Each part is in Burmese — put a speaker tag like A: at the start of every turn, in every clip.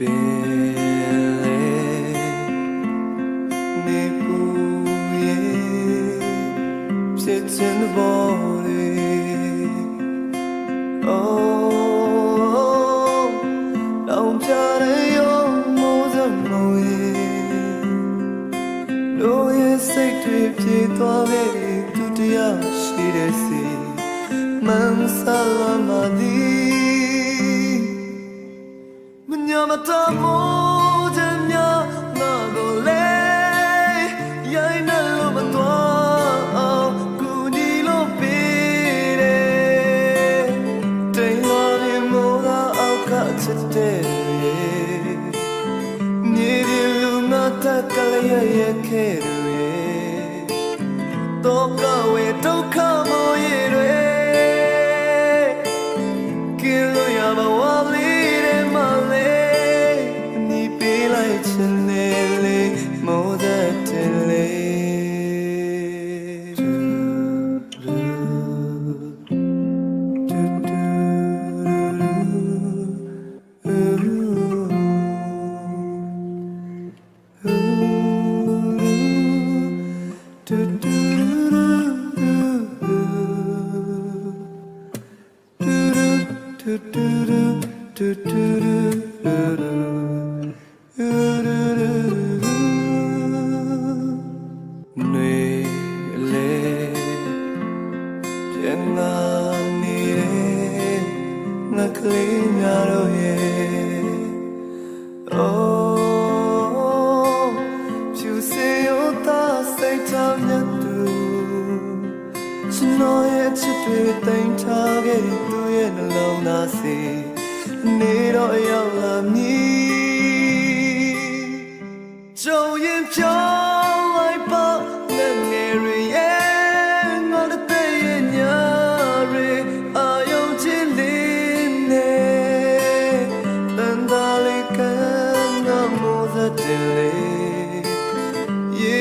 A: ပင်လေနေပူရဲ့ဖြစ်စင်ဘောရီ Oh လောင်ပြတဲ့ရုံမိုးစမွေတို့ရဲ့စိတ်တွေပြေသွားခဲ့သူတရားရှိတဲ့စီမန်ဆာလာမသည် salamadi. Manyamata mo janya na gole. Yai na lo matwa. Kuni lo pire. Taylor mo ga auka chite. မြေဒီလူငါတက်ကလေးရဲ့ရဲ့ခဲ့ရရဲ့ နေလေပြန် ကျွန်တော်ရဲ့ချစ်တွေတိမ်ထားခဲ့တဲ့သူရဲ့နှလုံးသားစီနေတော့ရောက်လာမည်ကြုံရင်ပြောင်းလိုက်ပါနဲ့ငယ်ရရဲ့ငါတဲ့ရဲ့ညာရအာယုံချစ်လေးနဲ့တန်တာလေးကငါမိုးစတဲ့လေးရေ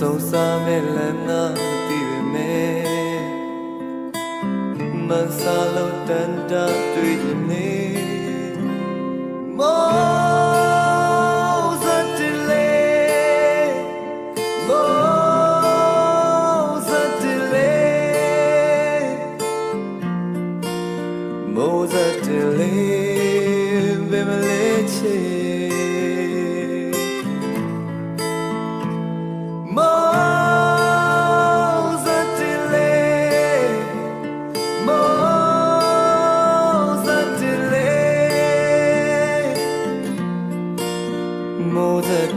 A: ဆုံးစားမဲ့လမ်းနာမသိပေမဲ့ man salo tanda tui ne mo zatile mo zatile mo zatile bemeleche mo